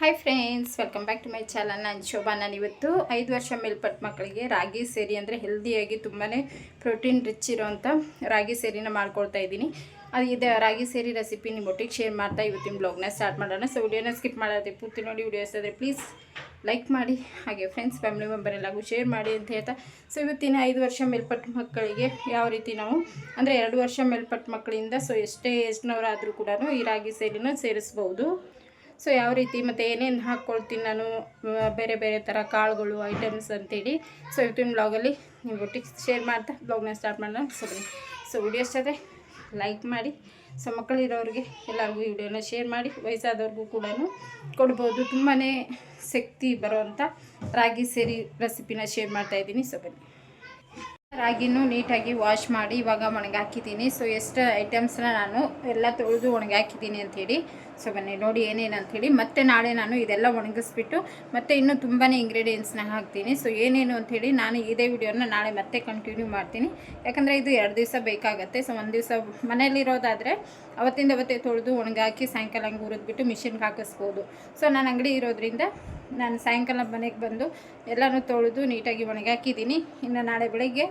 Hi friends welcome back to my channel ನಾನು ಶೋಭಾ. ನಾನು ಇವತ್ತು ಐದು ವರ್ಷ ಮೇಲ್ಪಟ್ಟ ಮಕ್ಕಳಿಗೆ ರಾಗಿ ಸೇರಿ ಅಂದರೆ ಹೆಲ್ದಿಯಾಗಿ ತುಂಬಾ ಪ್ರೋಟೀನ್ ರಿಚ್ ಇರೋವಂಥ ರಾಗಿ ಸೇರಿನ ಮಾಡ್ಕೊಳ್ತಾ ಇದ್ದೀನಿ. ಅದು ಇದೆ, ರಾಗಿ ಸೇರಿ ರೆಸಿಪಿ ನಿಮ್ಮ ಒಟ್ಟಿಗೆ ಶೇರ್ ಮಾಡ್ತಾ ಇವತ್ತಿನ ಬ್ಲಾಗ್ನ ಸ್ಟಾರ್ಟ್ ಮಾಡೋಣ. ಸೊ ವಿಡಿಯೋನ ಸ್ಕಿಪ್ ಮಾಡೋದೇ ಪೂರ್ತಿ ನೋಡಿ ವಿಡಿಯೋಸ್ ಆದರೆ ಪ್ಲೀಸ್ ಲೈಕ್ ಮಾಡಿ, ಹಾಗೆ ಫ್ರೆಂಡ್ಸ್ ಫ್ಯಾಮಿಲಿ ಮೆಂಬರ್ ಎಲ್ಲಾಗೂ ಶೇರ್ ಮಾಡಿ ಅಂತ ಹೇಳ್ತಾ. ಸೊ ಇವತ್ತಿನ ಐದು ವರ್ಷ ಮೇಲ್ಪಟ್ಟ ಮಕ್ಕಳಿಗೆ ಯಾವ ರೀತಿ ನಾವು, ಅಂದರೆ ಎರಡು ವರ್ಷ ಮೇಲ್ಪಟ್ಟ ಮಕ್ಕಳಿಂದ ಸೊ ಎಷ್ಟೇ ಏಜ್ನವರಾದರೂ ಕೂಡ ಈ ರಾಗಿ ಸೇರಿನ ಸೇರಿಸ್ಬೋದು ಸೊ ಯಾವ ರೀತಿ ಮತ್ತು ಏನೇನು ಹಾಕ್ಕೊಳ್ತೀನಿ ನಾನು ಬೇರೆ ಬೇರೆ ಥರ ಕಾಳುಗಳು ಐಟಮ್ಸ್ ಅಂತೇಳಿ. ಸೊ ಇವತ್ತಿನ ಬ್ಲಾಗಲ್ಲಿ ನೀವು ಒಟ್ಟಿಗೆ ಶೇರ್ ಮಾಡ್ತಾ ಬ್ಲಾಗ್ನ ಸ್ಟಾರ್ಟ್ ಮಾಡೋಣ. ಸೊ ಸೊ ವಿಡಿಯೋ ಇಷ್ಟಾದರೆ ಲೈಕ್ ಮಾಡಿ, ಸೊ ಮಕ್ಕಳಿರೋರಿಗೆ ಎಲ್ಲರಿಗೂ ವಿಡಿಯೋನ ಶೇರ್ ಮಾಡಿ, ವಯಸ್ಸಾದವ್ರಿಗೂ ಕೂಡ ಕೊಡ್ಬೋದು. ತುಂಬಾ ಶಕ್ತಿ ಬರೋವಂಥ ರಾಗಿ ಸೇರಿ ರೆಸಿಪಿನ ಶೇರ್ ಮಾಡ್ತಾ ಇದ್ದೀನಿ. ಸೊ ಬನ್ನಿ. ರಾಗಿನೂ ನೀಟಾಗಿ ವಾಶ್ ಮಾಡಿ ಇವಾಗ ಒಣಗಾಕಿದ್ದೀನಿ. ಸೊ ಎಷ್ಟು ಐಟಮ್ಸ್ನ ನಾನು ಎಲ್ಲ ತೊಳೆದು ಒಣಗಾಕಿದ್ದೀನಿ ಅಂಥೇಳಿ ಸೊ ಬನ್ನಿ ನೋಡಿ ಏನೇನು ಅಂಥೇಳಿ ಮತ್ತೆ ನಾಳೆ ನಾನು ಇದೆಲ್ಲ ಒಣಗಿಸ್ಬಿಟ್ಟು ಮತ್ತೆ ಇನ್ನೂ ತುಂಬಾ ಇಂಗ್ರೀಡಿಯೆಂಟ್ಸ್ನ ಹಾಕ್ತೀನಿ. ಸೊ ಏನೇನು ಅಂಥೇಳಿ ನಾನು ಇದೇ ವಿಡಿಯೋನ ನಾಳೆ ಮತ್ತೆ ಕಂಟಿನ್ಯೂ ಮಾಡ್ತೀನಿ. ಯಾಕಂದರೆ ಇದು ಎರಡು ದಿವಸ ಬೇಕಾಗುತ್ತೆ. ಸೊ ಒಂದು ದಿವಸ ಮನೇಲಿರೋದಾದರೆ ಅವತ್ತಿಂದ ಅವತ್ತೇ ತೊಳೆದು ಒಣಗಾಕಿ ಸಾಯಂಕಾಲ ಹಂಗೆ ಹುರಿದ್ಬಿಟ್ಟು ಮಿಷಿನ್ಗೆ ಹಾಕಿಸ್ಬೋದು. ಸೊ ನಾನು ಅಂಗಡಿ ಇರೋದ್ರಿಂದ ನಾನು ಸಾಯಂಕಾಲ ಮನೆಗೆ ಬಂದು ಎಲ್ಲನೂ ತೊಳೆದು ನೀಟಾಗಿ ಒಣಗಾಕಿದ್ದೀನಿ. ಇನ್ನು ನಾಳೆ ಬೆಳಗ್ಗೆ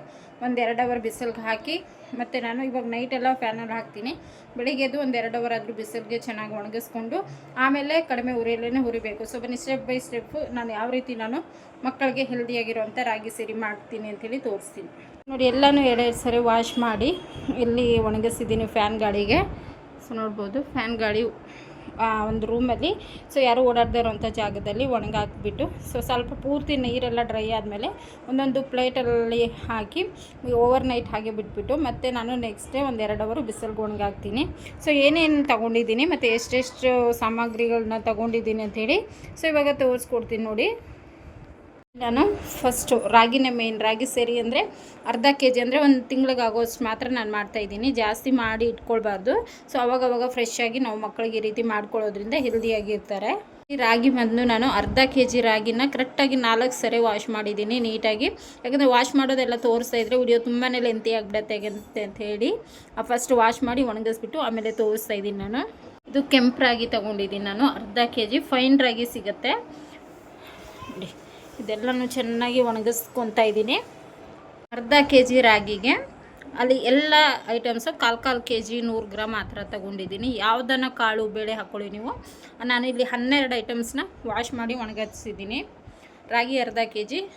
ಒಂದು ಎರಡು ಅವರ್ ಬಿಸಿಲಿಗೆ ಹಾಕಿ, ಮತ್ತು ನಾನು ಇವಾಗ ನೈಟೆಲ್ಲ ಫ್ಯಾನಲ್ಲಿ ಹಾಕ್ತೀನಿ. ಬೆಳಿಗ್ಗೆ ಎದ್ದು ಒಂದು ಎರಡು ಅವರ್ ಆದರೂ ಬಿಸಿಲಿಗೆ ಚೆನ್ನಾಗಿ ಒಣಗಿಸ್ಕೊಂಡು, ಆಮೇಲೆ ಕಡಿಮೆ ಉರಿಯಲ್ಲೇ ಹುರಿಬೇಕು ಸೊ ಬನ್ನಿ ಸ್ಟೆಪ್ ಬೈ ಸ್ಟೆಪ್ಪು ನಾನು ಯಾವ ರೀತಿ ನಾನು ಮಕ್ಕಳಿಗೆ ಹೆಲ್ದಿಯಾಗಿರುವಂಥ ರಾಗಿ ಸಿರಿ ಮಾಡ್ತೀನಿ ಅಂತೇಳಿ ತೋರಿಸ್ತೀನಿ. ನೋಡಿ, ಎಲ್ಲನೂ ಎರಡು ಸರಿ ವಾಶ್ ಮಾಡಿ, ಇಲ್ಲಿ ಒಣಗಿಸಿದ್ದೀನಿ ಫ್ಯಾನ್ ಗಾಳಿಗೆ. ಸೊ ನೋಡ್ಬೋದು ಫ್ಯಾನ್ ಆ ಒಂದು ರೂಮಲ್ಲಿ ಸೊ ಯಾರು ಓಡಾಡದೇ ಇರೋವಂಥ ಜಾಗದಲ್ಲಿ ಒಣಗಾಕ್ಬಿಟ್ಟು ಸೊ ಸ್ವಲ್ಪ ಪೂರ್ತಿ ನೀರೆಲ್ಲ ಡ್ರೈ ಆದಮೇಲೆ ಒಂದೊಂದು ಪ್ಲೇಟಲ್ಲಿ ಹಾಕಿ ಓವರ್ ನೈಟ್ ಹಾಗೆ ಬಿಟ್ಬಿಟ್ಟು, ಮತ್ತು ನಾನು ನೆಕ್ಸ್ಟ್ ಡೇ ಒಂದು ಎರಡು ಅವರು ಬಿಸಿಲ್ಗೆ ಒಣಗಾಕ್ತೀನಿ. ಸೊ ಏನೇನು ತೊಗೊಂಡಿದ್ದೀನಿ ಮತ್ತು ಎಷ್ಟೆಷ್ಟು ಸಾಮಗ್ರಿಗಳನ್ನ ತೊಗೊಂಡಿದ್ದೀನಿ ಅಂಥೇಳಿ ಸೊ ಇವಾಗ ತೋರಿಸ್ಕೊಡ್ತೀನಿ ನೋಡಿ. ನಾನು ಫಸ್ಟು ರಾಗಿನೇ ಮೇಯ್ನ್ ರಾಗಿ ಸೇರಿ ಅಂದರೆ ಅರ್ಧ ಕೆ ಜಿ ಅಂದರೆ ಒಂದು ತಿಂಗ್ಳಿಗೆ ಆಗೋಷ್ಟು ಮಾತ್ರ ನಾನು ಮಾಡ್ತಾಯಿದ್ದೀನಿ ಜಾಸ್ತಿ ಮಾಡಿ ಇಟ್ಕೊಳ್ಬಾರ್ದು. ಸೊ ಅವಾಗವಾಗ ಫ್ರೆಶ್ ಆಗಿ ನಾವು ಮಕ್ಕಳಿಗೆ ಈ ರೀತಿ ಮಾಡ್ಕೊಳ್ಳೋದ್ರಿಂದ ಹೆಲ್ದಿಯಾಗಿರ್ತಾರೆ ಈ ರಾಗಿ ಬಂದು ನಾನು ಅರ್ಧ ಕೆ ಜಿ ರಾಗಿನ ಕರೆಕ್ಟಾಗಿ ನಾಲ್ಕು ಸರಿ ವಾಶ್ ಮಾಡಿದ್ದೀನಿ ನೀಟಾಗಿ. ಯಾಕಂದರೆ ವಾಶ್ ಮಾಡೋದೆಲ್ಲ ತೋರಿಸ್ತಾ ಇದ್ದರೆ ವಿಡಿಯೋ ತುಂಬಾ ಲೆಂತಿ ಆಗಿಬಿಡತ್ತೆ ಅಂತ ಹೇಳಿ. ಫಸ್ಟ್ ವಾಶ್ ಮಾಡಿ ಒಣಗಿಸ್ಬಿಟ್ಟು ಆಮೇಲೆ ತೋರಿಸ್ತಾ ಇದ್ದೀನಿ ನಾನು. ಇದು ಕೆಂಪು ರಾಗಿ ತೊಗೊಂಡಿದ್ದೀನಿ ನಾನು. ಅರ್ಧ ಕೆ ಜಿ ಫೈನ್ ರಾಗಿ ಸಿಗುತ್ತೆ. ಇದೆಲ್ಲನೂ ಚೆನ್ನಾಗಿ ಒಣಗಿಸ್ಕೊತಾ ಇದ್ದೀನಿ. ಅರ್ಧ ಕೆ ಜಿ ರಾಗಿಗೆ. ಅಲ್ಲಿ ಎಲ್ಲ ಐಟಮ್ಸು ಕಾಲು ಕಾಲು ಕೆ ಜಿ ನೂರು ಗ್ರಾಮ್ ಆ ಥರ ತೊಗೊಂಡಿದ್ದೀನಿ. ಯಾವುದನ್ನು ಕಾಳು ಬೇಳೆ ಹಾಕ್ಕೊಳ್ಳಿ ನೀವು. ನಾನು ಇಲ್ಲಿ ಹನ್ನೆರಡು ಐಟಮ್ಸ್ನ ವಾಶ್ ಮಾಡಿ ಒಣಗಿಸಿದ್ದೀನಿ. ರಾಗಿ ಅರ್ಧ ಕೆ ಜಿ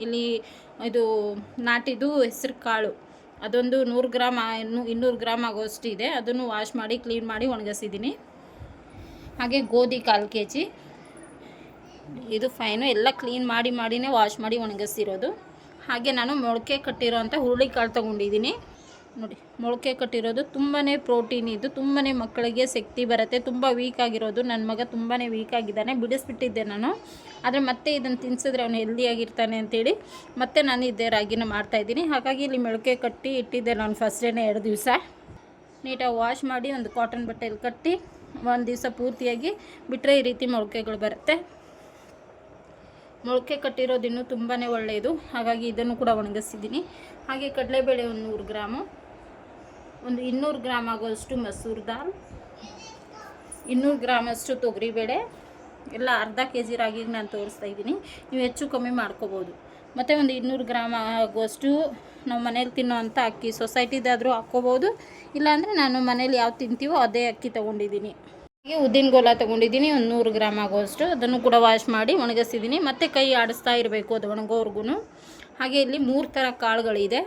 ಇಲ್ಲಿ ಇದು ನಾಟಿದು ಹೆಸರು ಕಾಳು. ಅದೊಂದು ನೂರು ಗ್ರಾಮ್ ಇನ್ನು ಇನ್ನೂ- ಇನ್ನೂರು ಗ್ರಾಮ್ ಆಗೋಷ್ಟು ಇದೆ ಅದನ್ನು ವಾಶ್ ಮಾಡಿ, ಕ್ಲೀನ್ ಮಾಡಿ ಒಣಗಿಸಿದ್ದೀನಿ. ಹಾಗೆ ಗೋಧಿ ಕಾಲು ಕೆ ಜಿ ಇದು ಫೈನು ಎಲ್ಲ ಕ್ಲೀನ್ ಮಾಡಿ ಮಾಡಿನೇ ವಾಶ್ ಮಾಡಿ ಒಣಗಿಸಿರೋದು. ಹಾಗೆ ನಾನು ಮೊಳಕೆ ಕಟ್ಟಿರೋಂಥ ಹುರುಳಿಕಾಳು ತೊಗೊಂಡಿದ್ದೀನಿ. ನೋಡಿ, ಮೊಳಕೆ ಕಟ್ಟಿರೋದು ತುಂಬಾ ಪ್ರೋಟೀನ್, ಇದು ತುಂಬಾ ಮಕ್ಕಳಿಗೆ ಶಕ್ತಿ ಬರುತ್ತೆ. ತುಂಬ ವೀಕ್ ಆಗಿರೋದು. ನನ್ನ ಮಗ ತುಂಬಾ ವೀಕ್ ಆಗಿದ್ದಾನೆ. ಬಿಡಿಸ್ಬಿಟ್ಟಿದ್ದೆ ನಾನು. ಆದರೆ ಮತ್ತೆ ಇದನ್ನು ತಿನ್ಸಿದ್ರೆ ಅವನು ಹೆಲ್ದಿಯಾಗಿರ್ತಾನೆ ಅಂತೇಳಿ ಮತ್ತೆ ನಾನು ಇದೇ ರಾಗಿನ ಮಾಡ್ತಾಯಿದ್ದೀನಿ ಹಾಗಾಗಿ ಇಲ್ಲಿ ಮೊಳಕೆ ಕಟ್ಟಿ ಇಟ್ಟಿದ್ದೆ ನಾನು ಫಸ್ಟ್ ಡೇನೇ ಎರಡು ದಿವಸ. ನೀಟಾಗಿ ವಾಶ್ ಮಾಡಿ ಒಂದು ಕಾಟನ್ ಬಟ್ಟೆಯಲ್ಲಿ ಕಟ್ಟಿ ಒಂದು ದಿವಸ ಪೂರ್ತಿಯಾಗಿ ಬಿಟ್ಟರೆ ಈ ರೀತಿ ಮೊಳಕೆಗಳು ಬರುತ್ತೆ. ಮೊಳಕೆ ಕಟ್ಟಿರೋದು ಇನ್ನೂ ತುಂಬಾ ಒಳ್ಳೆಯದು. ಹಾಗಾಗಿ ಇದನ್ನು ಕೂಡ ಒಣಗಿಸಿದ್ದೀನಿ. ಹಾಗೆ ಕಡಲೆಬೇಳೆ ಒಂದು ನೂರು ಗ್ರಾಮು, ಒಂದು ಇನ್ನೂರು ಗ್ರಾಮ್ ಆಗೋಷ್ಟು ಮಸೂರ್ ದಾಲ್, ಇನ್ನೂರು ಗ್ರಾಮಷ್ಟು ತೊಗರಿಬೇಳೆ, ಎಲ್ಲ ಅರ್ಧ ಕೆ ಜಿ ರಾಗಿ ನಾನು ತೋರಿಸ್ತಾ ಇದ್ದೀನಿ. ನೀವು ಹೆಚ್ಚು ಕಮ್ಮಿ ಮಾಡ್ಕೋಬೋದು. ಮತ್ತು ಒಂದು ಇನ್ನೂರು ಗ್ರಾಮ್ ಆಗುವಷ್ಟು ನಾವು ಮನೇಲಿ ತಿನ್ನೋವಂಥ ಅಕ್ಕಿ ಸೊಸೈಟಿದಾದರೂ ಹಾಕ್ಕೋಬೋದು. ಇಲ್ಲಾಂದರೆ ನಾನು ಮನೇಲಿ ಯಾವ್ದು ತಿಂತೀವೋ ಅದೇ ಅಕ್ಕಿ ತೊಗೊಂಡಿದ್ದೀನಿ. ಉದ್ದಿನ ಗೋಲ ತಗೊಂಡಿದ್ದೀನಿ, ಒಂದು ನೂರು ಗ್ರಾಮ್ ಆಗೋಷ್ಟು ಅದನ್ನು ಕೂಡ ವಾಶ್ ಮಾಡಿ ಒಣಗಿಸಿದ್ದೀನಿ. ಮತ್ತು ಕೈ ಆಡಿಸ್ತಾ ಇರಬೇಕು ಅದು ಒಣಗೋವರೆಗೂ ಹಾಗೆ ಇಲ್ಲಿ ಮೂರು ಥರ ಕಾಳುಗಳಿದೆ.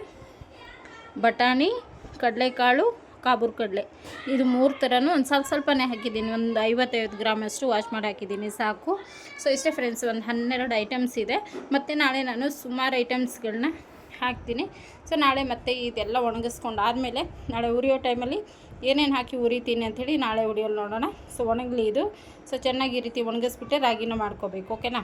ಬಟಾಣಿ, ಕಡಲೆಕಾಳು, ಕಾಬೂರ್ ಕಡಲೆ. ಇದು ಮೂರು ಥರನೂ ಒಂದು ಸ್ವಲ್ಪ ಸ್ವಲ್ಪನೇ ಹಾಕಿದ್ದೀನಿ. ಒಂದು ಐವತ್ತೈವತ್ತು ಗ್ರಾಮಷ್ಟು ವಾಶ್ ಮಾಡಿ ಹಾಕಿದ್ದೀನಿ, ಸಾಕು. ಸೊ ಇಷ್ಟೇ ಫ್ರೆಂಡ್ಸ್ ಒಂದು ಹನ್ನೆರಡು ಐಟಮ್ಸ್ ಇದೆ. ಮತ್ತು ನಾಳೆ ನಾನು ಸುಮಾರು ಐಟಮ್ಸ್ಗಳನ್ನ ಹಾಕ್ತೀನಿ. ಸೊ ನಾಳೆ ಮತ್ತೆ ಇದೆಲ್ಲ ಒಣಗಿಸ್ಕೊಂಡು ಆದಮೇಲೆ ನಾಳೆ ಉರಿಯೋ ಟೈಮಲ್ಲಿ ಏನೇನು ಹಾಕಿ ಉರಿತೀನಿ ಅಂಥೇಳಿ ನಾಳೆ ಉರಿಯೋಲ್ಲಿ ನೋಡೋಣ. ಸೊ ಒಣಗಲಿ ಇದು. ಸೊ ಚೆನ್ನಾಗಿ ಈ ರೀತಿ ಒಣಗಿಸ್ಬಿಟ್ಟೆ ರಾಗಿನ ಮಾಡ್ಕೋಬೇಕು ಓಕೆನಾ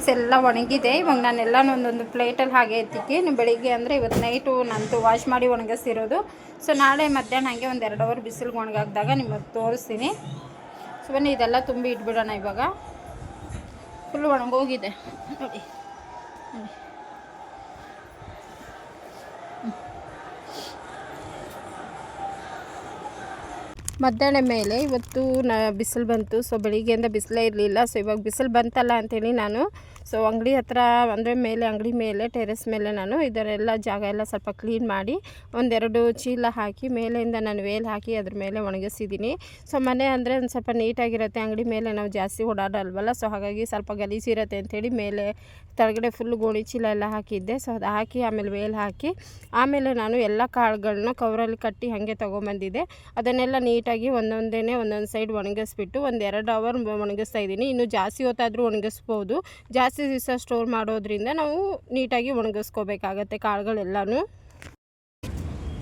ಫ್ರೆಂಡ್ಸ್ ಎಲ್ಲ ಒಣಗಿದೆ. ಇವಾಗ ನಾನೆಲ್ಲ ಒಂದೊಂದು ಪ್ಲೇಟಲ್ಲಿ ಹಾಗೆ ಎತ್ತಿಕ್ಕಿ ನೀವು ಬೆಳಿಗ್ಗೆ ಅಂದರೆ ಇವತ್ತು ನೈಟು ನಂತು ವಾಶ್ ಮಾಡಿ ಒಣಗಿಸಿರೋದು. ಸೊ ನಾಳೆ ಮಧ್ಯಾಹ್ನ ಹಾಗೆ ಒಂದು ಎರಡು ಅವರ್ ಬಿಸಿಲಿಗೆ ಒಣಗಾಕಿದಾಗ ನಿಮಗೆ ತೋರಿಸ್ತೀನಿ. ಸೊ ಬನ್ನಿ, ಇದೆಲ್ಲ ತುಂಬಿ ಇಟ್ಬಿಡೋಣ ಇವಾಗ. ಫುಲ್ ಒಣಗೋಗಿದೆ. ನೋಡಿ. ನೋಡಿ. ಮಧ್ಯಾಹ್ನ ಮೇಲೆ ಇವತ್ತು ನ ಬಿಸಿಲು ಬಂತು, ಸೊ ಬೆಳಿಗ್ಗೆಯಿಂದ ಬಿಸಿಲೇ ಇರಲಿಲ್ಲ. ಸೊ ಇವಾಗ ಬಿಸಿಲು ಬಂತಲ್ಲ ಅಂಥೇಳಿ ನಾನು ಸೊ ಅಂಗಡಿ ಹತ್ರ ಅಂದರೆ ಮೇಲೆ, ಅಂಗಡಿ ಮೇಲೆ ಟೆರೆಸ್ ಮೇಲೆ ನಾನು ಇದರೆಲ್ಲ ಜಾಗ ಎಲ್ಲ ಸ್ವಲ್ಪ ಕ್ಲೀನ್ ಮಾಡಿ ಒಂದೆರಡು ಚೀಲ ಹಾಕಿ ಮೇಲೆಯಿಂದ ನಾನು ವೇಲ್ ಹಾಕಿ ಅದ್ರ ಮೇಲೆ ಒಣಗಿಸಿದ್ದೀನಿ. ಸೊ ಮನೆ ಅಂದರೆ ಒಂದು ಸ್ವಲ್ಪ ನೀಟಾಗಿರುತ್ತೆ, ಅಂಗಡಿ ಮೇಲೆ ನಾವು ಜಾಸ್ತಿ ಓಡಾಡಲ್ವಲ್ಲ? ಸೊ ಹಾಗಾಗಿ ಸ್ವಲ್ಪ ಗಲೀಜಿರುತ್ತೆ ಅಂಥೇಳಿ ಮೇಲೆ ಕೆಳಗಡೆ ಫುಲ್ ಗೋಣಿ ಚೀಲ ಎಲ್ಲ ಹಾಕಿದ್ದೆ. ಸೊ ಅದು ಹಾಕಿ ಆಮೇಲೆ ವೇಲ್ ಹಾಕಿ ಆಮೇಲೆ ನಾನು ಎಲ್ಲ ಕಾಳುಗಳನ್ನ ಕವರಲ್ಲಿ ಕಟ್ಟಿ ಹಾಗೆ ತೊಗೊಂಬಂದಿದ್ದೆ. ಅದನ್ನೆಲ್ಲ ನೀಟಾಗಿ ಒಂದೊಂದೇ ಒಂದೊಂದು ಸೈಡ್ ಒಣಗಿಸ್ಬಿಟ್ಟು ಒಂದು ಎರಡು ಅವರ್ ಒಣಗಿಸ್ತಾ ಇದ್ದೀನಿ. ಇನ್ನು ಜಾಸ್ತಿ ಹೊತ್ತಾದರೂ ಒಣಗಿಸ್ಬೋದು. ಜಾಸ್ತಿ ದಿವಸ ಸ್ಟೋರ್ ಮಾಡೋದ್ರಿಂದ ನಾವು ನೀಟಾಗಿ ಒಣಗಿಸ್ಕೋಬೇಕಾಗತ್ತೆ ಕಾಳುಗಳೆಲ್ಲಾನು.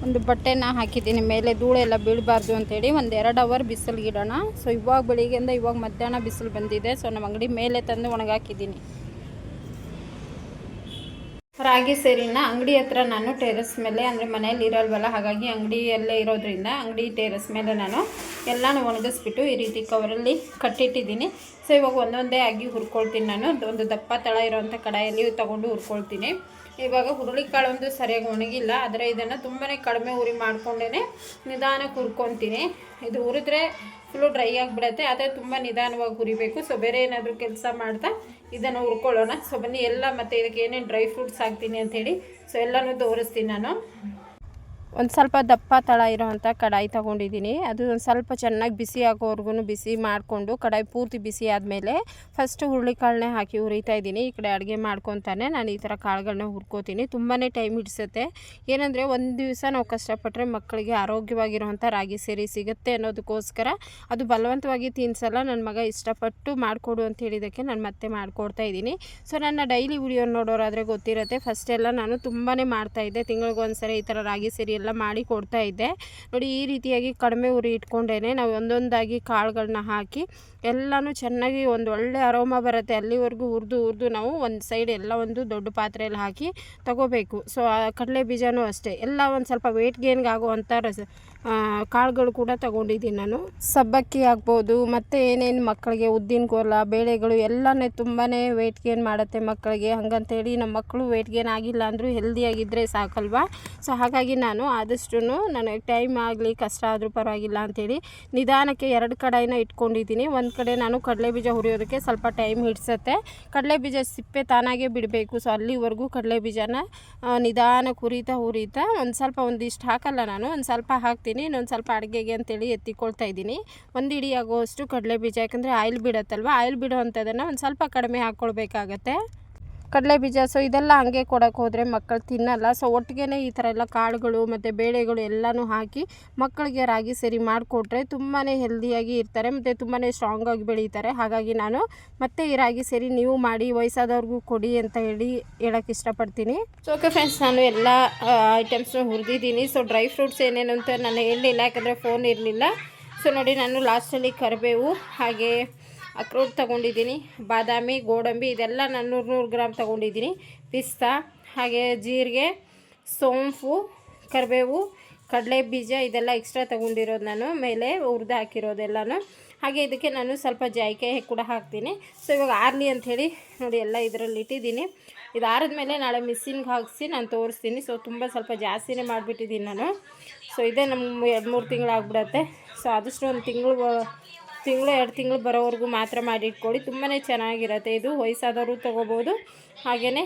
ಒಂದು ಬಟ್ಟೆನ ಹಾಕಿದ್ದೀನಿ, ಮೇಲೆ ಧೂಳೆಲ್ಲ ಬೀಳಬಾರ್ದು ಅಂತೇಳಿ ಒಂದು ಎರಡು ಅವರ್ ಬಿಸಿಲಿಗಿಡೋಣ. ಸೊ ಇವಾಗ ಬೆಳಿಗ್ಗೆಯಿಂದ ಇವಾಗ ಮಧ್ಯಾಹ್ನ ಬಿಸಿಲು ಬಂದಿದೆ. ಸೊ ನಮ್ಮ ಅಂಗಡಿ ಮೇಲೆ ತಂದು ಒಣಗಾಕಿದ್ದೀನಿ. ರಾಗಿ ಸೇರಿನ ಅಂಗಡಿ ಹತ್ರ ನಾನು ಟೆರೆಸ್ ಮೇಲೆ, ಅಂದರೆ ಮನೇಲಿ ಇರಲ್ವಲ್ಲ, ಹಾಗಾಗಿ ಅಂಗಡಿಯಲ್ಲೇ ಇರೋದ್ರಿಂದ ಅಂಗಡಿ ಟೆರೆಸ್ ಮೇಲೆ ನಾನು ಎಲ್ಲನೂ ಒಣಗಿಸ್ಬಿಟ್ಟು ಈ ರೀತಿ ಕವರಲ್ಲಿ ಕಟ್ಟಿಟ್ಟಿದ್ದೀನಿ. ಸೊ ಇವಾಗ ಒಂದೊಂದೇ ಆಗಿ ಹುರ್ಕೊಳ್ತೀನಿ ನಾನು. ಒಂದು ದಪ್ಪ ತಳ ಇರೋವಂಥ ಕಡಾಯಲ್ಲಿ ತೊಗೊಂಡು ಹುರ್ಕೊಳ್ತೀನಿ. ಇವಾಗ ಹುರುಳಿಕಾಳು ಒಂದು ಸರಿಯಾಗಿ ಒಣಗಿಲ್ಲ, ಆದರೆ ಇದನ್ನು ತುಂಬಾ ಕಡಿಮೆ ಉರಿ ಮಾಡಿಕೊಂಡೇ ನಿಧಾನಕ್ಕೆ ಹುರ್ಕೊತೀನಿ ಇದು ಹುರಿದ್ರೆ ಫುಲ್ಲು ಡ್ರೈ ಆಗಿಬಿಡತ್ತೆ, ಆದರೆ ತುಂಬ ನಿಧಾನವಾಗಿ ಹುರಿಬೇಕು. ಸೊ ಬೇರೆ ಏನಾದರೂ ಕೆಲಸ ಮಾಡ್ತಾ ಇದನ್ನು ಹುರ್ಕೊಳ್ಳೋಣ. ಸೊ ಬನ್ನಿ, ಎಲ್ಲ ಮತ್ತು ಇದಕ್ಕೆ ಏನೇನು ಡ್ರೈ ಫ್ರೂಟ್ಸ್ ಹಾಕ್ತೀನಿ ಅಂಥೇಳಿ ಸೊ ಎಲ್ಲನೂ ತೋರಿಸ್ತೀನಿ ನಾನು. ಒಂದು ಸ್ವಲ್ಪ ದಪ್ಪ ತಳ ಇರೋವಂಥ ಕಡಾಯಿ ತೊಗೊಂಡಿದ್ದೀನಿ. ಅದು ಒಂದು ಸ್ವಲ್ಪ ಚೆನ್ನಾಗಿ ಬಿಸಿ ಆಗೋವರೆಗೂ ಬಿಸಿ ಮಾಡಿಕೊಂಡು ಕಡಾಯಿ ಪೂರ್ತಿ ಬಿಸಿ ಆದಮೇಲೆ ಫಸ್ಟು ಹುರುಳಿಕಾಳನ್ನೇ ಹಾಕಿ ಹುರಿತಾ ಇದ್ದೀನಿ. ಈ ಕಡೆ ಅಡುಗೆ ಮಾಡ್ಕೊತಾನೆ. ನಾನು ಈ ಥರ ಕಾಳುಗಳನ್ನ ಹುರ್ಕೋತೀನಿ. ತುಂಬಾ ಟೈಮ್ ಹಿಡಿಸುತ್ತೆ. ಏನಂದರೆ ಒಂದು ದಿವಸ ನಾವು ಕಷ್ಟಪಟ್ಟರೆ ಮಕ್ಕಳಿಗೆ ಆರೋಗ್ಯವಾಗಿರುವಂಥ ರಾಗಿ ಸೇರಿ ಸಿಗುತ್ತೆ ಅನ್ನೋದಕ್ಕೋಸ್ಕರ ಅದು ಬಲವಂತವಾಗಿ ತಿನ್ಸಲ್ಲ. ನನ್ನ ಮಗ ಇಷ್ಟಪಟ್ಟು ಮಾಡಿಕೊಡು ಅಂತ ಹೇಳಿದ್ದಕ್ಕೆ ನಾನು ಮತ್ತೆ ಮಾಡಿಕೊಡ್ತಾ ಇದ್ದೀನಿ. ಸೊ ನನ್ನ ಡೈಲಿ ವಿಡಿಯೋ ನೋಡೋರಾದರೆ ಗೊತ್ತಿರುತ್ತೆ. ಫಸ್ಟ್ ಎಲ್ಲ ನಾನು ತುಂಬಾ ಮಾಡ್ತಾಯಿದ್ದೆ ತಿಂಗಳಿಗೊಂದು ಒಂದ್ಸರಿ ಈ ಥರ ರಾಗಿ ಸೇರಿ ಎಲ್ಲ ಮಾಡಿ ಕೊಡ್ತಾ ಇದ್ದೆ. ನೋಡಿ, ಈ ರೀತಿಯಾಗಿ ಕಡಿಮೆ ಉರಿ ಇಟ್ಕೊಂಡೇನೆ ನಾವು ಒಂದೊಂದಾಗಿ ಕಾಳುಗಳನ್ನ ಹಾಕಿ ಎಲ್ಲನೂ ಚೆನ್ನಾಗಿ ಒಂದು ಒಳ್ಳೆ ಅರೋಮ ಬರುತ್ತೆ. ಅಲ್ಲಿವರೆಗೂ ಹುರಿದು ಹುರಿದು ನಾವು ಒಂದು ಸೈಡ್ ಎಲ್ಲ ಒಂದು ದೊಡ್ಡ ಪಾತ್ರೆಯಲ್ಲಿ ಹಾಕಿ ತಗೋಬೇಕು. ಸೊ, ಆ ಕಡಲೆ ಬೀಜನೂ ಅಷ್ಟೇ. ಎಲ್ಲ ಒಂದು ಸ್ವಲ್ಪ ವೆಯ್ಟ್ ಗೇನ್ಗೆ ಆಗುವಂಥ ರಸ ಕಾಳುಗಳು ಕೂಡ ತಗೊಂಡಿದ್ದೀನಿ ನಾನು. ಸಬ್ಬಕ್ಕಿ ಆಗ್ಬೋದು, ಮತ್ತು ಏನೇನು ಮಕ್ಕಳಿಗೆ ಉದ್ದಿನ ಕೋಲ, ಬೇಳೆಗಳು ಎಲ್ಲನೇ ತುಂಬಾ ವೆಯ್ಟ್ ಗೇನ್ ಮಾಡುತ್ತೆ ಮಕ್ಕಳಿಗೆ. ಹಂಗಂತೇಳಿ ನಮ್ಮ ಮಕ್ಕಳು ವೆಯ್ಟ್ ಗೇನ್ ಆಗಿಲ್ಲ ಅಂದರೂ ಹೆಲ್ದಿಯಾಗಿದ್ದರೆ ಸಾಕಲ್ವಾ? ಸೊ, ಹಾಗಾಗಿ ನಾನು ಆದಷ್ಟು ನನಗೆ ಟೈಮ್ ಆಗಲಿ, ಕಷ್ಟ ಆದರೂ ಪರವಾಗಿಲ್ಲ ಅಂಥೇಳಿ ನಿಧಾನಕ್ಕೆ ಎರಡು ಕಡಾಯಿನ ಇಟ್ಕೊಂಡಿದ್ದೀನಿ. ಒಂದು ಕಡೆ ನಾನು ಕಡಲೆ ಬೀಜ ಹುರಿಯೋದಕ್ಕೆ ಸ್ವಲ್ಪ ಟೈಮ್ ಹಿಡಿಸುತ್ತೆ. ಕಡಲೆ ಬೀಜ ಸಿಪ್ಪೆ ತಾನಾಗೆ ಬಿಡಬೇಕು. ಸೊ ಅಲ್ಲಿವರೆಗೂ ಕಡಲೆ ಬೀಜನ ನಿಧಾನಕ್ಕೆ ಹುರಿತಾ ಹುರಿತಾ ಒಂದು ಸ್ವಲ್ಪ ಒಂದಿಷ್ಟು ಹಾಕಲ್ಲ ನಾನು, ಒಂದು ಸ್ವಲ್ಪ ಹಾಕ್ತೀನಿ. ಇನ್ನೊಂದು ಸ್ವಲ್ಪ ಅಡುಗೆಗೆ ಅಂತೇಳಿ ಎತ್ತಿಕೊಳ್ತಾ ಇದ್ದೀನಿ. ಒಂದು ಇಡೀ ಆಗೋಷ್ಟು ಕಡಲೆ ಬೀಜ, ಯಾಕಂದರೆ ಆಯಿಲ್ ಬಿಡುತ್ತಲ್ವ? ಆಯಿಲ್ ಬಿಡೋ ಅಂಥದ್ದನ್ನು ಒಂದು ಸ್ವಲ್ಪ ಕಡಿಮೆ ಹಾಕ್ಕೊಳ್ಬೇಕಾಗತ್ತೆ ಕಡಲೆ ಬೀಜ ಸೊ ಇದೆಲ್ಲ ಹಂಗೆ ಕೊಡೋಕೆ ಹೋದರೆ ಮಕ್ಕಳು ತಿನ್ನಲ್ಲ. ಸೊ ಒಟ್ಟಿಗೆ ಈ ಥರ ಎಲ್ಲ ಕಾಳುಗಳು ಮತ್ತು ಬೇಳೆಗಳು ಎಲ್ಲನೂ ಹಾಕಿ ಮಕ್ಕಳಿಗೆ ರಾಗಿ ಸರಿ ಮಾಡಿಕೊಟ್ರೆ ತುಂಬಾ ಹೆಲ್ದಿಯಾಗಿ ಇರ್ತಾರೆ ಮತ್ತು ತುಂಬಾ ಸ್ಟ್ರಾಂಗಾಗಿ ಬೆಳೀತಾರೆ. ಹಾಗಾಗಿ ನಾನು ಮತ್ತೆ ಈ ರಾಗಿ ಸೇರಿ ನೀವು ಮಾಡಿ, ವಯಸ್ಸಾದವ್ರಿಗೂ ಕೊಡಿ ಅಂತ ಹೇಳಿ ಹೇಳೋಕ್ಕೆ ಇಷ್ಟಪಡ್ತೀನಿ. ಸೊ ಓಕೆ ಫ್ರೆಂಡ್ಸ್ ನಾನು ಎಲ್ಲ ಐಟಮ್ಸ್ನ ಹುರಿದಿದ್ದೀನಿ. ಸೊ ಡ್ರೈ ಫ್ರೂಟ್ಸ್ ಏನೇನು ಅಂತ ನಾನು ಹೇಳಲಿಲ್ಲ ಯಾಕಂದರೆ ಫೋನ್ ಇರಲಿಲ್ಲ. ಸೊ ನೋಡಿ, ನಾನು ಲಾಸ್ಟಲ್ಲಿ ಕರಿಬೇವು, ಹಾಗೆ ಅಕ್ರೋಟ್ ತೊಗೊಂಡಿದ್ದೀನಿ, ಬಾದಾಮಿ, ಗೋಡಂಬಿ, ಇದೆಲ್ಲ ನಾನು ನೂರು ನೂರು ಗ್ರಾಮ್ ತೊಗೊಂಡಿದ್ದೀನಿ. ಪಿಸ್ತಾ, ಹಾಗೆ ಜೀರಿಗೆ, ಸೋಂಪು, ಕರಿಬೇವು ಕಡಲೆ ಬೀಜ ಇದೆಲ್ಲ ಎಕ್ಸ್ಟ್ರಾ ತೊಗೊಂಡಿರೋದು ನಾನು. ಮೇಲೆ ಹುರಿದು ಹಾಕಿರೋದೆಲ್ಲನೂ. ಹಾಗೆ ಇದಕ್ಕೆ ನಾನು ಸ್ವಲ್ಪ ಜಾಯಿಕಾಯಿ ಕೂಡ ಹಾಕ್ತೀನಿ. ಸೊ ಇವಾಗ ಆರಲಿ ಅಂಥೇಳಿ ನೋಡಿ ಎಲ್ಲ ಇದರಲ್ಲಿ ಇಟ್ಟಿದ್ದೀನಿ. ಇದು ಆರಿದ್ಮೇಲೆ ನಾಳೆ ಮಿಸ್ಸಿನ್ಗೆ ಹಾಕಿಸಿ ನಾನು ತೋರಿಸ್ತೀನಿ. ಸೊ ತುಂಬ ಸ್ವಲ್ಪ ಜಾಸ್ತಿನೇ ಮಾಡಿಬಿಟ್ಟಿದ್ದೀನಿ ನಾನು. ಸೊ ಇದೇ ನಮ್ಮ ಎರಡು ಮೂರು ತಿಂಗಳು ಆಗ್ಬಿಡತ್ತೆ. ಸೊ ಆದಷ್ಟು ಒಂದು ತಿಂಗಳು ತಿಂಗಳು, ಎರಡು ತಿಂಗಳು ಬರೋವರೆಗೂ ಮಾತ್ರ ಮಾಡಿಟ್ಕೊಳ್ಳಿ. ತುಂಬಾ ಚೆನ್ನಾಗಿರುತ್ತೆ. ಇದು ವಯಸ್ಸಾದವರು ತೊಗೋಬೋದು. ಹಾಗೆಯೇ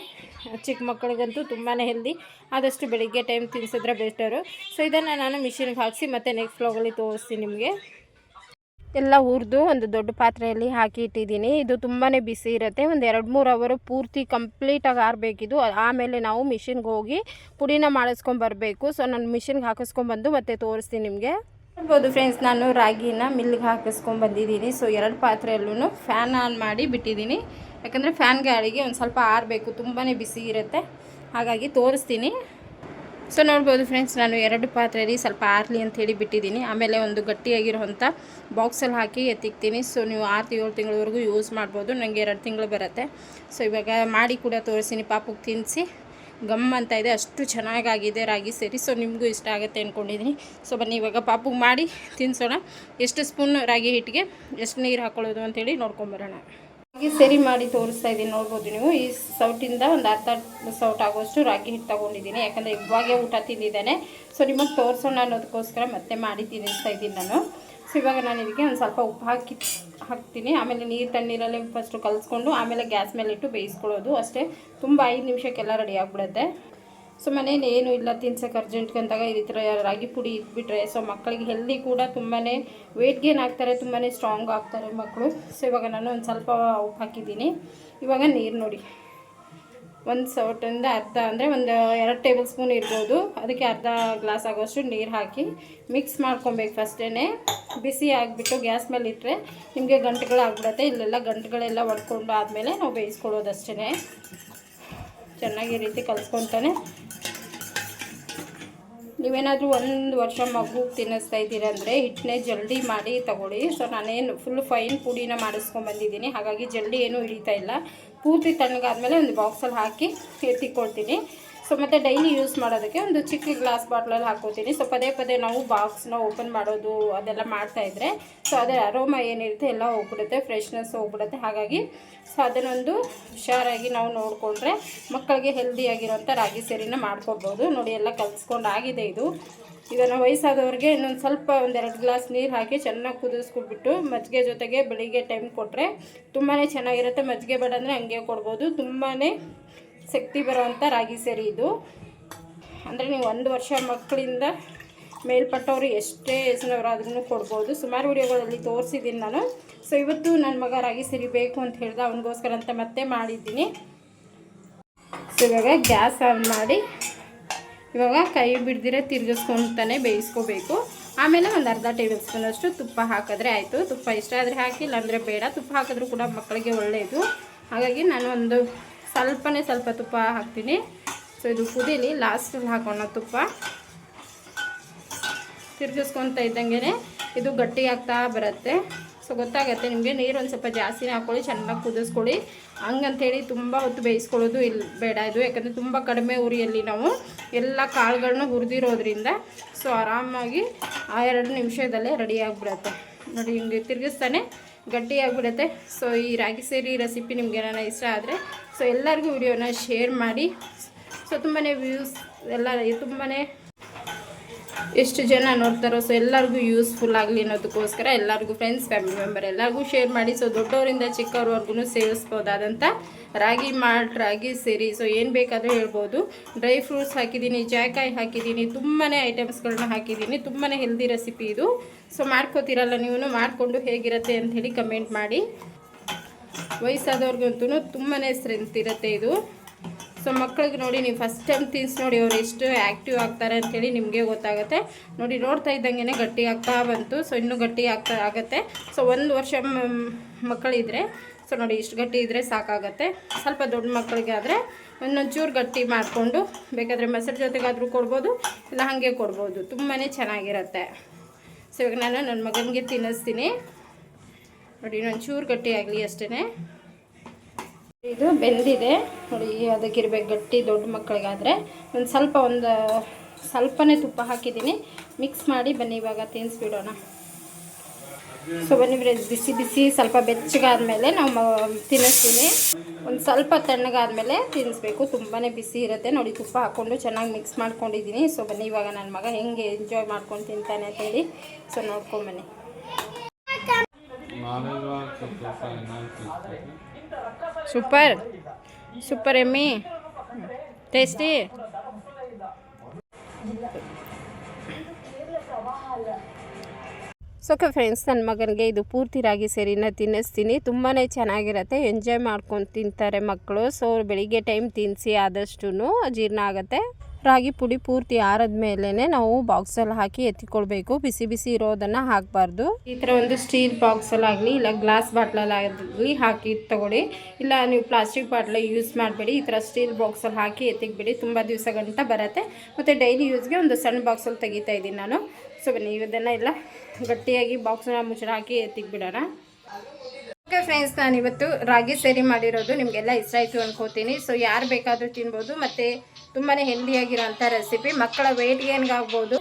ಚಿಕ್ಕ ಮಕ್ಕಳಿಗಂತೂ ತುಂಬಾ ಹೆಲ್ದಿ ಆದಷ್ಟು ಬೆಳಿಗ್ಗೆ ಟೈಮ್ ತಿನ್ಸಿದ್ರೆ ಬೆಸ್ಟರು ಸೊ ಇದನ್ನು ನಾನು ಮಿಷಿನ್ಗೆ ಹಾಕಿಸಿ ಮತ್ತು ನೆಕ್ಸ್ಟ್ ಫ್ಲೋಗಲ್ಲಿ ತೋರಿಸ್ತೀನಿ ನಿಮಗೆ. ಎಲ್ಲ ಹುರಿದು ಒಂದು ದೊಡ್ಡ ಪಾತ್ರೆಯಲ್ಲಿ ಹಾಕಿ ಇಟ್ಟಿದ್ದೀನಿ. ಇದು ತುಂಬಾ ಬಿಸಿ ಇರುತ್ತೆ. ಒಂದು ಎರಡು ಮೂರು ಅವರು ಪೂರ್ತಿ ಕಂಪ್ಲೀಟಾಗಿ ಆರಬೇಕಿದು. ಆಮೇಲೆ ನಾವು ಮಿಷಿನ್ಗೆ ಹೋಗಿ ಪುಡಿನ ಮಾಡಿಸ್ಕೊಂಬರ್ಬೇಕು ಸೊ ನಾನು ಮಿಷಿನ್ಗೆ ಹಾಕಿಸ್ಕೊಂಡ್ಬಂದು ಮತ್ತೆ ತೋರಿಸ್ತೀನಿ ನಿಮಗೆ. ನೋಡ್ಬೋದು ಫ್ರೆಂಡ್ಸ್ ನಾನು ರಾಗಿನ ಮಿಲ್ಗೆ ಹಾಕಿಸ್ಕೊಂಬಂದಿದ್ದೀನಿ ಸೊ ಎರಡು ಪಾತ್ರೆಯಲ್ಲೂ ಫ್ಯಾನ್ ಆನ್ ಮಾಡಿ ಬಿಟ್ಟಿದ್ದೀನಿ. ಯಾಕಂದರೆ ಫ್ಯಾನ್ ಗಾಳಿಗೆ ಒಂದು ಸ್ವಲ್ಪ ಆರಬೇಕು ತುಂಬಾ ಬಿಸಿ ಇರುತ್ತೆ. ಹಾಗಾಗಿ ತೋರಿಸ್ತೀನಿ. ಸೊ ನೋಡ್ಬೋದು ಫ್ರೆಂಡ್ಸ್ ನಾನು ಎರಡು ಪಾತ್ರೆಯಲ್ಲಿ ಸ್ವಲ್ಪ ಆರಲಿ ಅಂತ ಹೇಳಿ ಬಿಟ್ಟಿದ್ದೀನಿ. ಆಮೇಲೆ ಒಂದು ಗಟ್ಟಿಯಾಗಿರುವಂಥ ಬಾಕ್ಸಲ್ಲಿ ಹಾಕಿ ಎತ್ತಿಕ್ತೀನಿ. ಸೊ ನೀವು ಆರು ಏಳು ತಿಂಗಳವರೆಗೂ ಯೂಸ್ ಮಾಡ್ಬೋದು. ನನಗೆ ಎರಡು ತಿಂಗಳು ಬರುತ್ತೆ. ಸೊ ಇವಾಗ ಮಾಡಿ ಕೂಡ ತೋರಿಸ್ತೀನಿ. ಪಾಪಕ್ಕೆ ತಿನ್ನಿಸಿ ಗಮ್ ಅಂತ ಇದೆ. ಅಷ್ಟು ಚೆನ್ನಾಗಾಗಿದೆ ರಾಗಿ ಸೇರಿ. ಸೊ ನಿಮಗೂ ಇಷ್ಟ ಆಗುತ್ತೆ ಅಂದ್ಕೊಂಡಿದ್ದೀನಿ ಸೊ ಬನ್ನಿ, ಇವಾಗ ಪಾಪುಗೆ ಮಾಡಿ ತಿನ್ಸೋಣ. ಎಷ್ಟು ಸ್ಪೂನ್ ರಾಗಿ ಹಿಟ್ಟಿಗೆ, ಎಷ್ಟು ನೀರು ಹಾಕೊಳ್ಳೋದು ಅಂತೇಳಿ ನೋಡ್ಕೊಂಬರೋಣ. ರಾಗಿ ಸರಿ ಮಾಡಿ ತೋರಿಸ್ತಾ ಇದ್ದೀನಿ, ನೋಡ್ಬೋದು ನೀವು. ಈ ಸೌಟಿಂದ ಒಂದು ಅರ್ಧ ಸೌಟ್ ಆಗೋಷ್ಟು ರಾಗಿ ಹಿಟ್ಟು ತೊಗೊಂಡಿದ್ದೀನಿ. ಯಾಕಂದರೆ ಇವಾಗೇ ಊಟ ತಿಂದಿದ್ದಾನೆ. ಸೊ ನಿಮಗೆ ತೋರಿಸೋಣ ಅನ್ನೋದಕ್ಕೋಸ್ಕರ ಮತ್ತೆ ಮಾಡಿ ತಿನ್ನಿಸ್ತಾ ಇದ್ದೀನಿ ನಾನು. ಸೊ ಇವಾಗ ನಾನು ಇದಕ್ಕೆ ಒಂದು ಸ್ವಲ್ಪ ಉಪ್ಪು ಹಾಕಿ, ಹಾಕ್ತೀನಿ. ಆಮೇಲೆ ನೀರು ತಣ್ಣೀರಲ್ಲಿ ಫಸ್ಟು ಕಲಿಸ್ಕೊಂಡು, ಆಮೇಲೆ ಗ್ಯಾಸ್ ಮೇಲೆ ಇಟ್ಟು ಬೇಯಿಸ್ಕೊಳ್ಳೋದು. ಅಷ್ಟೇ, ತುಂಬ ಐದು ನಿಮಿಷಕ್ಕೆಲ್ಲ ರೆಡಿ ಆಗಿಬಿಡುತ್ತೆ. ಸೊ ಮನೇಲಿ ಏನು ಇಲ್ಲ ತಿನ್ಸಕ್ಕೆ ಅರ್ಜೆಂಟ್ಗೆ ಅಂದಾಗ ಈ ಥರ ರಾಗಿ ಪುಡಿ ಇಟ್ಬಿಟ್ರೆ ಸೊ ಮಕ್ಕಳಿಗೆ ಹೆಲ್ದಿ ಕೂಡ ತುಂಬಾ ವೆಯ್ಟ್ ಗೇನ್ ಆಗ್ತಾರೆ ತುಂಬಾ ಸ್ಟ್ರಾಂಗ್ ಆಗ್ತಾರೆ ಮಕ್ಕಳು ಸೊ ಇವಾಗ ನಾನು ಒಂದು ಸ್ವಲ್ಪ ಉಪ್ಪು ಹಾಕಿದ್ದೀನಿ. ಇವಾಗ ನೀರು ನೋಡಿ. ಒಂದು ಸೌಟಿಂದ ಅರ್ಧ ಅಂದರೆ ಒಂದು ಎರಡು ಟೇಬಲ್ ಸ್ಪೂನ್ ಇರ್ಬೋದು. ಅದಕ್ಕೆ ಅರ್ಧ ಗ್ಲಾಸ್ ಆಗೋಷ್ಟು ನೀರು ಹಾಕಿ ಮಿಕ್ಸ್ ಮಾಡ್ಕೊಬೇಕು ಫಸ್ಟೇ ಬಿಸಿ ಆಗಿಬಿಟ್ಟು ಗ್ಯಾಸ್ ಮೇಲೆ ಇಟ್ಟರೆ ನಿಮಗೆ ಗಂಟುಗಳಾಗ್ಬಿಡುತ್ತೆ. ಇಲ್ಲೆಲ್ಲ ಗಂಟುಗಳೆಲ್ಲ ಒಡ್ಕೊಂಡು ಆದಮೇಲೆ ನಾವು ಬೇಯಿಸ್ಕೊಳ್ಳೋದು ಅಷ್ಟೇ ಚೆನ್ನಾಗಿ ರೀತಿ ಕಲಿಸ್ಕೊತಾನೆ ನೀವೇನಾದರೂ ಒಂದು ವರ್ಷ ಮಗು ತಿನ್ನಿಸ್ತಾ ಇದ್ದೀರಂದರೆ ಹಿಟ್ಟನ್ನೇ ಜಲ್ದಿ ಮಾಡಿ ತಗೊಳ್ಳಿ. ಸೊ ನಾನೇನು ಫುಲ್ ಫೈನ್ ಪುಡಿನ ಮಾಡಿಸ್ಕೊಂಬಂದಿದ್ದೀನಿ ಹಾಗಾಗಿ ಜಲ್ದಿ ಏನೂ ಹಿಡಿತಾ ಇಲ್ಲ. ಪೂರ್ತಿ ತಣ್ಣಗಾದ್ಮೇಲೆ ಒಂದು ಬಾಕ್ಸಲ್ಲಿ ಹಾಕಿ ಎತ್ತಿಕೊಳ್ತೀನಿ. ಸೊ ಮತ್ತು ಡೈಲಿ ಯೂಸ್ ಮಾಡೋದಕ್ಕೆ ಒಂದು ಚಿಕ್ಕ ಗ್ಲಾಸ್ ಬಾಟ್ಲಲ್ಲಿ ಹಾಕೋತೀನಿ. ಸೊ ಪದೇ ಪದೇ ನಾವು ಬಾಕ್ಸ್ನ ಓಪನ್ ಮಾಡೋದು ಅದೆಲ್ಲ ಮಾಡ್ತಾಯಿದ್ರೆ ಸೊ ಅದೇ ಅರೋಮ ಏನಿರುತ್ತೆ ಎಲ್ಲ ಹೋಗ್ಬಿಡುತ್ತೆ ಫ್ರೆಶ್ನೆಸ್ ಹೋಗ್ಬಿಡುತ್ತೆ. ಹಾಗಾಗಿ ಸೊ ಅದನ್ನೊಂದು ಹುಷಾರಾಗಿ ನಾವು ನೋಡಿಕೊಂಡ್ರೆ ಮಕ್ಕಳಿಗೆ ಹೆಲ್ದಿಯಾಗಿರೋಂಥ ರಾಗಿ ಸೇರಿನ ಮಾಡ್ಕೊಬೋದು. ನೋಡಿ ಎಲ್ಲ ಕಲಿಸ್ಕೊಂಡು ಆಗಿದೆ ಇದು. ಇದನ್ನು ವಯಸ್ಸಾದವ್ರಿಗೆ ಇನ್ನೊಂದು ಸ್ವಲ್ಪ ಒಂದೆರಡು ಗ್ಲಾಸ್ ನೀರು ಹಾಕಿ ಚೆನ್ನಾಗಿ ಕುದಿಸ್ಕೊಬಿಟ್ಟು ಮಜ್ಜಿಗೆ ಜೊತೆಗೆ ಬೆಳಿಗ್ಗೆ ಟೈಮ್ ಕೊಟ್ಟರೆ ತುಂಬಾ ಚೆನ್ನಾಗಿರುತ್ತೆ. ಮಜ್ಜಿಗೆ ಬೇಡ ಅಂದರೆ ಹಂಗೆ ಕೊಡ್ಬೋದು. ತುಂಬಾ ಶಕ್ತಿ ಬರುವಂಥ ರಾಗಿ ಸೇರಿ ಇದು. ಅಂದರೆ ನೀವು ಒಂದು ವರ್ಷ ಮಕ್ಕಳಿಂದ ಮೇಲ್ಪಟ್ಟವರು ಎಷ್ಟೇ ಹೆಸರವರಾದ್ರೂ ಕೊಡ್ಬೋದು. ಸುಮಾರು ವಿಡಿಯೋಗಳಲ್ಲಿ ತೋರಿಸಿದ್ದೀನಿ ನಾನು. ಸೊ ಇವತ್ತು ನನ್ನ ಮಗ ರಾಗಿ ಸರಿ ಬೇಕು ಅಂತ ಹೇಳ್ದೆ ಅವನಿಗೋಸ್ಕರ ಅಂತ ಮತ್ತೆ ಮಾಡಿದ್ದೀನಿ. ಸೊ ಇವಾಗ ಗ್ಯಾಸ್ ಆನ್ ಮಾಡಿ ಇವಾಗ ಕೈ ಬಿಡ್ದಿರ ತಿರುಗಿಸ್ಕೊಂತಾನೆ ಬೇಯಿಸ್ಕೋಬೇಕು. ಆಮೇಲೆ ಒಂದು ಅರ್ಧ ಟೇಬಲ್ ಸ್ಪೂನ್ ಅಷ್ಟು ತುಪ್ಪ ಹಾಕಿದ್ರೆ ಆಯಿತು. ತುಪ್ಪ ಇಷ್ಟ ಆದರೆ ಹಾಕಿಲ್ಲ ಅಂದರೆ ಬೇಡ. ತುಪ್ಪ ಹಾಕಿದ್ರೂ ಕೂಡ ಮಕ್ಕಳಿಗೆ ಒಳ್ಳೆಯದು ಹಾಗಾಗಿ ನಾನು ಒಂದು ಸ್ವಲ್ಪನೇ ಸ್ವಲ್ಪ ತುಪ್ಪ ಹಾಕ್ತೀನಿ. ಸೊ ಇದು ಕುದೀಲಿ ಲಾಸ್ಟಲ್ಲಿ ಹಾಕೋಣ ತುಪ್ಪ. ತಿರ್ಗಿಸ್ಕೊತ ಇದ್ದಂಗೆ ಇದು ಗಟ್ಟಿ ಆಗ್ತಾ ಬರುತ್ತೆ. ಸೊ ಗೊತ್ತಾಗುತ್ತೆ ನಿಮಗೆ ನೀರು ಒಂದು ಸ್ವಲ್ಪ ಜಾಸ್ತಿನೇ ಹಾಕ್ಕೊಳ್ಳಿ ಚೆನ್ನಾಗಿ ಕುದಿಸ್ಕೊಳ್ಳಿ. ಹಂಗಂಥೇಳಿ ತುಂಬ ಹೊತ್ತು ಬೇಯಿಸ್ಕೊಳ್ಳೋದು ಇಲ್ಲಿ ಬೇಡ ಇದು, ಯಾಕಂದರೆ ತುಂಬ ಕಡಿಮೆ ಉರಿಯಲ್ಲಿ ನಾವು ಎಲ್ಲ ಕಾಳುಗಳನ್ನ ಹುರಿದಿರೋದ್ರಿಂದ ಸೊ, ಆರಾಮಾಗಿ ಆ ಎರಡು ನಿಮಿಷದಲ್ಲೇ ರೆಡಿ ಆಗಿಬಿಡತ್ತೆ. ನೋಡಿ, ಹಿಂಗೆ ತಿರುಗಿಸ್ತಾನೆ. ಗಟ್ಟಿಯಾಗಿಬಿಡುತ್ತೆ ಸೊ ಈ ರಾಗಿ ಸೇರಿ ರೆಸಿಪಿ ನಿಮ್ಗೆ ಏನಾರ ಇಷ್ಟ ಆದರೆ ಸೊ ಎಲ್ಲರಿಗೂ ವಿಡಿಯೋನ ಶೇರ್ ಮಾಡಿ. ಸೊ ತುಂಬಾ ವ್ಯೂಸ್ ಎಲ್ಲ ತುಂಬಾ ಎಷ್ಟು ಜನ ನೋಡ್ತಾರೋ ಸೊ ಎಲ್ಲರಿಗೂ ಯೂಸ್ಫುಲ್ ಆಗಲಿ ಅನ್ನೋದಕ್ಕೋಸ್ಕರ ಎಲ್ಲರಿಗೂ ಫ್ರೆಂಡ್ಸ್ ಫ್ಯಾಮಿಲಿ ಮೆಂಬರ್ ಎಲ್ಲರಿಗೂ ಶೇರ್ ಮಾಡಿ. ಸೊ ದೊಡ್ಡವರಿಂದ ಚಿಕ್ಕವ್ರವರೆಗೂ ಸೇವಿಸ್ಬೋದಾದಂಥ ರಾಗಿ ಮಾಲ್ಟ್, ರಾಗಿ ಸೇರಿ ಸೊ ಏನು ಬೇಕಾದರೂ ಹೇಳ್ಬೋದು. ಡ್ರೈ ಫ್ರೂಟ್ಸ್ ಹಾಕಿದ್ದೀನಿ, ಜಾಯ್ಕಾಯಿ ಹಾಕಿದ್ದೀನಿ ತುಂಬಾ ಐಟಮ್ಸ್ಗಳನ್ನ ಹಾಕಿದ್ದೀನಿ ತುಂಬಾ ಹೆಲ್ದಿ ರೆಸಿಪಿ ಇದು. ಸೊ ಮಾಡ್ಕೋತೀರಲ್ಲ ನೀವು ಮಾಡಿಕೊಂಡು ಹೇಗಿರುತ್ತೆ ಹೇಳಿ ಕಮೆಂಟ್ ಮಾಡಿ. ವಯಸ್ಸಾದವ್ರಿಗಂತೂ ತುಂಬಾ ಸ್ಟ್ರೆಂತ್ ಇರುತ್ತೆ ಇದು. ಸೊ ಮಕ್ಕಳಿಗೆ ನೋಡಿ, ನೀವು ಫಸ್ಟ್ ಟೈಮ್ ತಿನ್ಸಿ ನೋಡಿ ಅವ್ರು ಎಷ್ಟು ಆ್ಯಕ್ಟಿವ್ ಆಗ್ತಾರೆ ಅಂತೇಳಿ ನಿಮಗೆ ಗೊತ್ತಾಗುತ್ತೆ. ನೋಡಿ, ನೋಡ್ತಾ ಇದ್ದಂಗೆ ಗಟ್ಟಿ ಆಗ್ತಾ ಬಂತು. ಸೊ ಇನ್ನೂ ಗಟ್ಟಿ ಆಗ್ತಾ ಆಗುತ್ತೆ. ಸೊ ಒಂದು ವರ್ಷ ಮಕ್ಕಳಿದ್ರೆ ಸೊ ನೋಡಿ, ಇಷ್ಟು ಗಟ್ಟಿ ಇದ್ದರೆ ಸಾಕಾಗತ್ತೆ. ಸ್ವಲ್ಪ ದೊಡ್ಡ ಮಕ್ಕಳಿಗೆ ಆದರೆ ಒಂದೊಂಚೂರು ಗಟ್ಟಿ ಮಾಡಿಕೊಂಡು, ಬೇಕಾದರೆ ಮೊಸರು ಜೊತೆಗಾದರೂ ಕೊಡ್ಬೋದು, ಇಲ್ಲ ಹಾಗೆ ಕೊಡ್ಬೋದು. ತುಂಬಾ ಚೆನ್ನಾಗಿರುತ್ತೆ. ಸೊ ಇವಾಗ ನಾನು ನನ್ನ ಮಗನಿಗೆ ತಿನ್ನಿಸ್ತೀನಿ. ನೋಡಿ, ಇನ್ನೊಂಚೂರು ಗಟ್ಟಿ ಆಗಲಿ ಅಷ್ಟೇ ಇದು ಬೆಂದಿದೆ. ನೋಡಿ ಅದಕ್ಕಿರ್ಬೇಕು ಗಟ್ಟಿ ದೊಡ್ಡ ಮಕ್ಕಳಿಗಾದರೆ. ಒಂದು ಸ್ವಲ್ಪ ಒಂದು, ಸ್ವಲ್ಪನೇ ತುಪ್ಪ ಹಾಕಿದ್ದೀನಿ. ಮಿಕ್ಸ್ ಮಾಡಿ ಬನ್ನಿ ಇವಾಗ ತಿನ್ನಿಸ್ಬಿಡೋಣ ಸೊ ಬನ್ನಿ ಬಿಸಿ ಬಿಸಿ ಸ್ವಲ್ಪ ಬೆಚ್ಚಗಾದ್ಮೇಲೆ ನಾವು ತಿನ್ನಿಸ್ತೀನಿ ಒಂದು ಸ್ವಲ್ಪ ತಣ್ಣಗಾದ್ಮೇಲೆ ತಿನ್ನಿಸ್ಬೇಕು ತುಂಬಾ ಬಿಸಿ ಇರುತ್ತೆ. ನೋಡಿ, ತುಪ್ಪ ಹಾಕ್ಕೊಂಡು ಚೆನ್ನಾಗಿ ಮಿಕ್ಸ್ ಮಾಡ್ಕೊಂಡಿದ್ದೀನಿ. ಸೊ ಬನ್ನಿ ಇವಾಗ ನನ್ನ ಮಗ ಹೆಂಗೆ ಎಂಜಾಯ್ ಮಾಡ್ಕೊಂಡು ತಿಂತಾನೆ ಅಂತ ಹೇಳಿ. So ನೋಡ್ಕೊಂಬನ್ನಿ super super yummy tasty so okay friends ನನ್ನ ಮಗನಿಗೆ ಇದು ಪೂರ್ತಿ ರಾಗಿ ಸೇರಿನ ತಿನ್ನಿಸ್ತೀನಿ. ತುಂಬಾ ಚೆನ್ನಾಗಿರುತ್ತೆ. ಎಂಜಾಯ್ ಮಾಡ್ಕೊಂಡು ತಿಂತಾರೆ ಮಕ್ಕಳು. ಸೊ ಬೆಳಿಗ್ಗೆ ಟೈಮ್ ತಿನ್ನಿಸಿ ಆದಷ್ಟು ಜೀರ್ಣ ಆಗುತ್ತೆ. ರಾಗಿ ಪುಡಿ ಪೂರ್ತಿ ಆರದ ಮೇಲೇ ನಾವು ಬಾಕ್ಸಲ್ಲಿ ಹಾಕಿ ಎತ್ತಿಕೊಳ್ಬೇಕು. ಬಿಸಿ ಬಿಸಿ ಇರೋದನ್ನು ಹಾಕಬಾರ್ದು. ಈ ಥರ ಒಂದು ಸ್ಟೀಲ್ ಬಾಕ್ಸಲ್ಲಾಗಲಿ ಇಲ್ಲ ಗ್ಲಾಸ್ ಬಾಟ್ಲಲ್ಲಾಗಲಿ ಹಾಕಿ ತಗೊಳ್ಳಿ. ಇಲ್ಲ ನೀವು ಪ್ಲಾಸ್ಟಿಕ್ ಬಾಟ್ಲ ಯೂಸ್ ಮಾಡಬೇಡಿ. ಈ ಥರ ಸ್ಟೀಲ್ ಬಾಕ್ಸಲ್ಲಿ ಹಾಕಿ ಎತ್ತಿಕ್ಬಿಡಿ. ತುಂಬ ದಿವಸ ಗಂಟ ಬರುತ್ತೆ. ಮತ್ತು ಡೈಲಿ ಯೂಸ್ಗೆ ಒಂದು ಸಣ್ಣ ಬಾಕ್ಸಲ್ಲಿ ತೆಗಿತಾ ಇದ್ದೀನಿ ನಾನು. ಸೊ ಬನ್ನಿ ಇದನ್ನು ಎಲ್ಲ ಗಟ್ಟಿಯಾಗಿ ಬಾಕ್ಸನ್ನ ಮುಚ್ಚಳ ಹಾಕಿ ಎತ್ತಿಕ್ಬಿಡೋಣ. ಓಕೆ ಫ್ರೆಂಡ್ಸ್ ನಾನು ಇವತ್ತು ರಾಗಿ ಸೇರಿ ಮಾಡಿರೋದು. ನಿಮಗೆಲ್ಲ ಇಷ್ಟ ಆಯಿತು ಅನ್ಕೋತೀನಿ. ಸೊ ಯಾರು ಬೇಕಾದರೂ ತಿನ್ಬೋದು. ಮತ್ತು ತುಂಬಾ ಹೆಲ್ದಿಯಾಗಿರೋಂಥ ರೆಸಿಪಿ ಮಕ್ಕಳ ವೆಯ್ಟ್ ಗೇನ್ಗಾಗ್ಬೋದು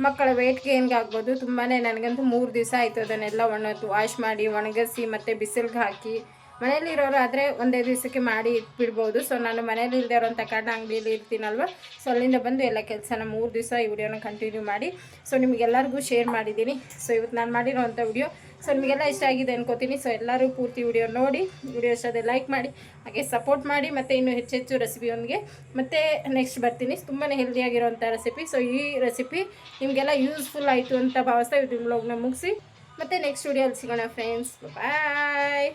ಮಕ್ಕಳ ವೆಯ್ಟ್ ಗೇನ್ಗಾಗ್ಬೋದು ತುಂಬಾ ನನಗಂತೂ ಮೂರು ದಿವಸ ಆಯಿತು ಅದನ್ನೆಲ್ಲ ಒಣ ವಾಶ್ ಮಾಡಿ, ಒಣಗಿಸಿ ಮತ್ತು ಬಿಸಿಲಿಗೆ ಹಾಕಿ. ಮನೇಲಿ ಇರೋರು ಆದರೆ ಒಂದೇ ದಿವಸಕ್ಕೆ ಮಾಡಿ ಇಟ್ಬಿಡ್ಬೋದು. ಸೊ ನಾನು ಮನೇಲಿ ಇಲ್ಲದೆ ಇರೋಂಥ ಕಾರಣ ಅಂಗಡಿಯಲ್ಲಿ ಇರ್ತೀನಲ್ವ? ಸೊ ಅಲ್ಲಿಂದ ಬಂದು ಎಲ್ಲ ಕೆಲಸನ ಮೂರು ದಿವಸ ಈ ವಿಡಿಯೋನ ಕಂಟಿನ್ಯೂ ಮಾಡಿ. ಸೊ ನಿಮಗೆಲ್ಲರಿಗೂ ಶೇರ್ ಮಾಡಿದ್ದೀನಿ. ಸೊ ಇವತ್ತು ನಾನು ಮಾಡಿರೋವಂಥ ವಿಡಿಯೋ ಸೊ ನಿಮಗೆಲ್ಲ ಇಷ್ಟ ಆಗಿದೆ ಅನ್ಕೋತೀನಿ. ಸೊ ಎಲ್ಲರೂ ಪೂರ್ತಿ ವಿಡಿಯೋ ನೋಡಿ, ವಿಡಿಯೋ ಇಷ್ಟ ಲೈಕ್ ಮಾಡಿ, ಹಾಗೆ ಸಪೋರ್ಟ್ ಮಾಡಿ, ಮತ್ತು ಇನ್ನೂ ಹೆಚ್ಚೆಚ್ಚು ಹೆಚ್ಚು ರೆಸಿಪಿಯೊಂದಿಗೆ ಮತ್ತು ನೆಕ್ಸ್ಟ್ ಬರ್ತೀನಿ. ತುಂಬಾ ಹೆಲ್ದಿಯಾಗಿರೋಂಥ ರೆಸಿಪಿ ಸೊ ಈ ರೆಸಿಪಿ ನಿಮಗೆಲ್ಲ ಯೂಸ್ಫುಲ್ ಆಯಿತು ಅಂತ ಭಾವಿಸ್ತಾ ಇದು ಲೋಗ್ನ ಮುಗಿಸಿ. ಮತ್ತು ನೆಕ್ಸ್ಟ್ ವಿಡಿಯೋಲ್ಲಿ ಸಿಗೋಣ ಫ್ರೆಂಡ್ಸ್ ಬಾಯ್